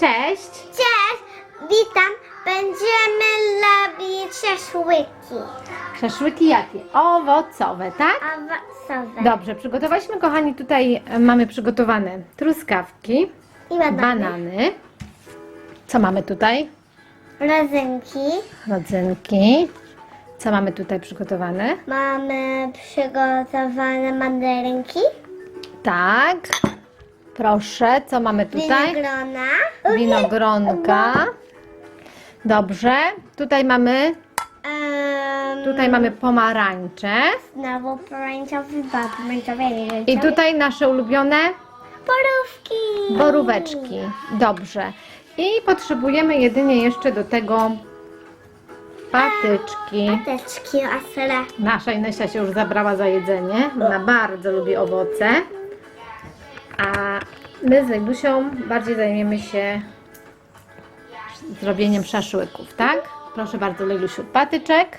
Cześć! Cześć, witam. Będziemy robić szaszłyki Szaszłyki jakie? Owocowe, tak? owocowe. Dobrze, przygotowaliśmy, kochani, tutaj mamy przygotowane truskawki, I banany. banany. Co mamy tutaj? Rodzynki. Rodzynki. Co mamy tutaj przygotowane? Mamy przygotowane mandarynki. Tak. Proszę, co mamy tutaj? Winogrona. Winogronka. Dobrze. Tutaj mamy, tutaj mamy pomarańcze. Znowu pomarańczowy, pomarańczowy. I tutaj nasze ulubione Borówki. boróweczki. Dobrze. I potrzebujemy jedynie jeszcze do tego patyczki. Pateczki ostre. Nasza Inesia się już zabrała za jedzenie. Ona bardzo lubi owoce. A my z Legusią bardziej zajmiemy się zrobieniem szaszłyków, tak? Proszę bardzo, Legusiu, patyczek.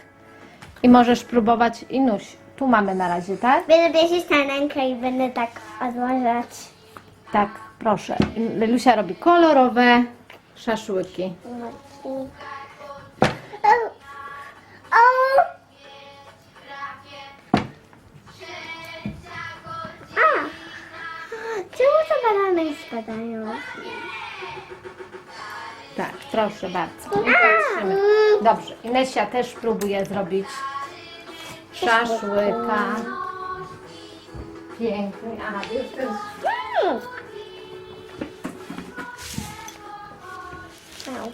I możesz próbować Inuś. Tu mamy na razie, tak? Będę bierzeć tę rękę i będę tak odłożać. Tak, proszę. Lelusia robi kolorowe szaszłyki. O! O! Banany spadają? Tak, proszę bardzo. I patrzymy. Dobrze, Inesia też próbuje zrobić szaszłyka. Pięknie. Aha, ty już. Au.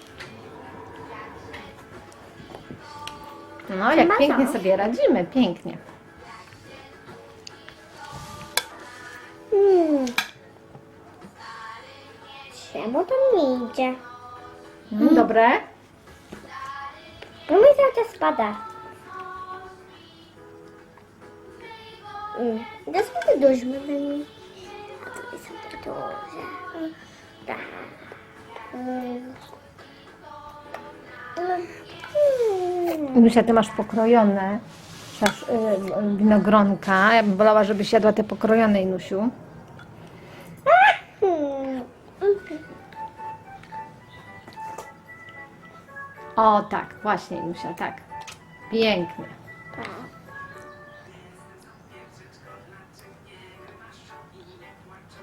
No, jak pięknie sobie radzimy, pięknie. Czemu to nie idzie? Mm, Dobre? No mi cały czas spada. Mm. To są te duże. A to są te duże. Tak. Mm. Ty masz pokrojone y, y, winogronka. Ja bym wolała, żebyś jadła te pokrojone, Inusiu. O, tak, właśnie, Inusia, tak. Pięknie.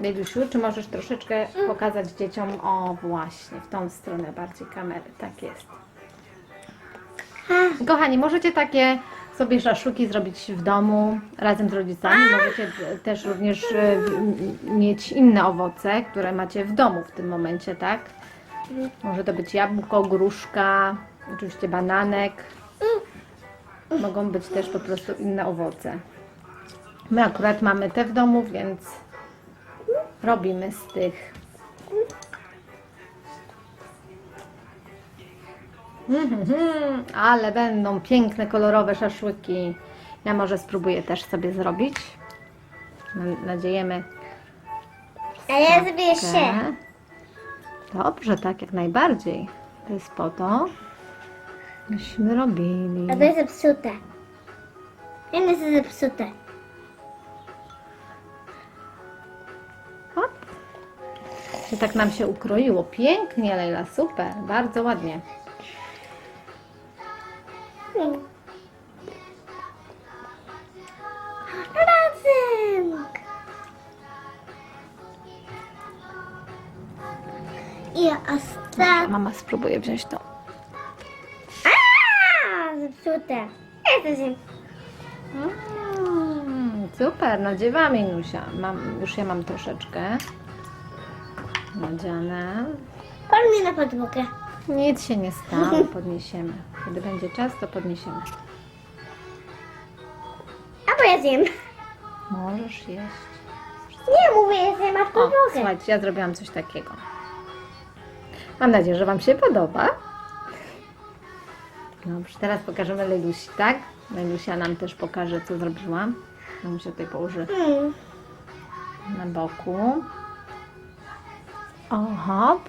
Lelusiu, czy możesz troszeczkę pokazać dzieciom, o właśnie, w tą stronę bardziej kamery, tak jest. Kochani, możecie takie sobie szaszłyki zrobić w domu razem z rodzicami. Możecie też również e, mieć inne owoce, które macie w domu w tym momencie, tak? Może to być jabłko, gruszka, oczywiście bananek. Mogą być też po prostu inne owoce. My akurat mamy te w domu, więc robimy z tych. Mhm, ale będą piękne, kolorowe szaszłyki. Ja może spróbuję też sobie zrobić. Nadziejemy. A ja zrobię się. Dobrze, tak, jak najbardziej. To jest po to, myśmy robili. A to jest zepsute. Nie jest zepsute. Hop. I tak nam się ukroiło. Pięknie, Leila, super, bardzo ładnie. Ostatnie. Mama spróbuje wziąć to. A, zepsute. Się. Mm, super, nadziewamy Inusia. Mam, już ja mam troszeczkę nadziane. Pan mnie na podłogę. Nic się nie stało, podniesiemy. Kiedy będzie czas, to podniesiemy. A bo ja zjem. Możesz jeść. Nie mówię, zjem na O, podłogę. słuchajcie, ja zrobiłam coś takiego. Mam nadzieję, że Wam się podoba. Dobrze, teraz pokażemy Lelusi, tak? Lelusia nam też pokaże, co zrobiłam. Mamusia tutaj położy Hmm. na boku. O, hop.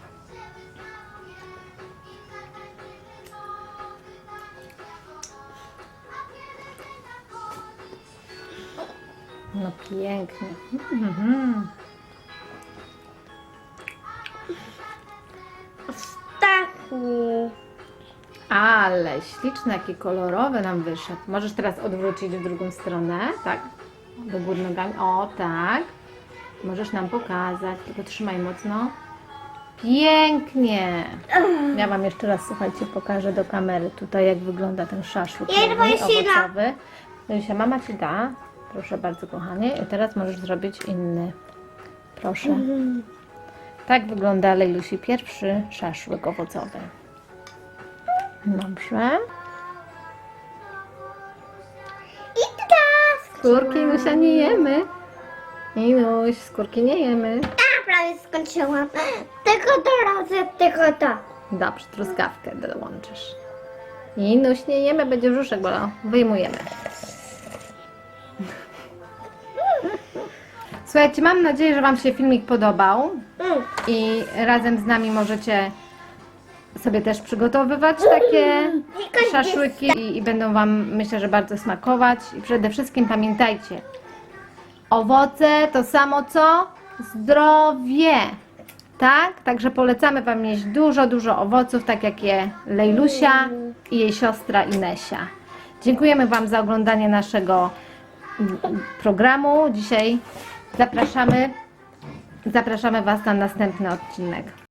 No pięknie. Mhm. Ale śliczny, jaki kolorowy nam wyszedł. Możesz teraz odwrócić w drugą stronę, tak? Do góry nogami. O, tak. Możesz nam pokazać, tylko trzymaj mocno. Pięknie! Ja Wam jeszcze raz, słuchajcie, pokażę do kamery tutaj, jak wygląda ten szaszłyk Ja się owocowy. Lusia, mama Ci da. Proszę bardzo, kochanie. I teraz możesz zrobić inny. Proszę. Tak wygląda Lejlusi pierwszy szaszłyk owocowy. Dobrze. I teraz. Skórki Lusia nie jemy. Inuś, skórki nie jemy. A, prawie skończyłam. Tylko to razem, tylko to. Dobrze, truskawkę dołączysz. Inuś, nie jemy, będzie brzuszek bolał. Wyjmujemy. Słuchajcie, mam nadzieję, że Wam się filmik podobał Mm. i razem z nami możecie sobie też przygotowywać takie szaszłyki i, i będą Wam, myślę, że bardzo smakować. I przede wszystkim pamiętajcie, owoce to samo co zdrowie. Tak? Także polecamy Wam jeść dużo, dużo owoców, tak jak je Lejlusia i jej siostra Inesia. Dziękujemy Wam za oglądanie naszego mm, programu. Dzisiaj zapraszamy, zapraszamy Was na następny odcinek.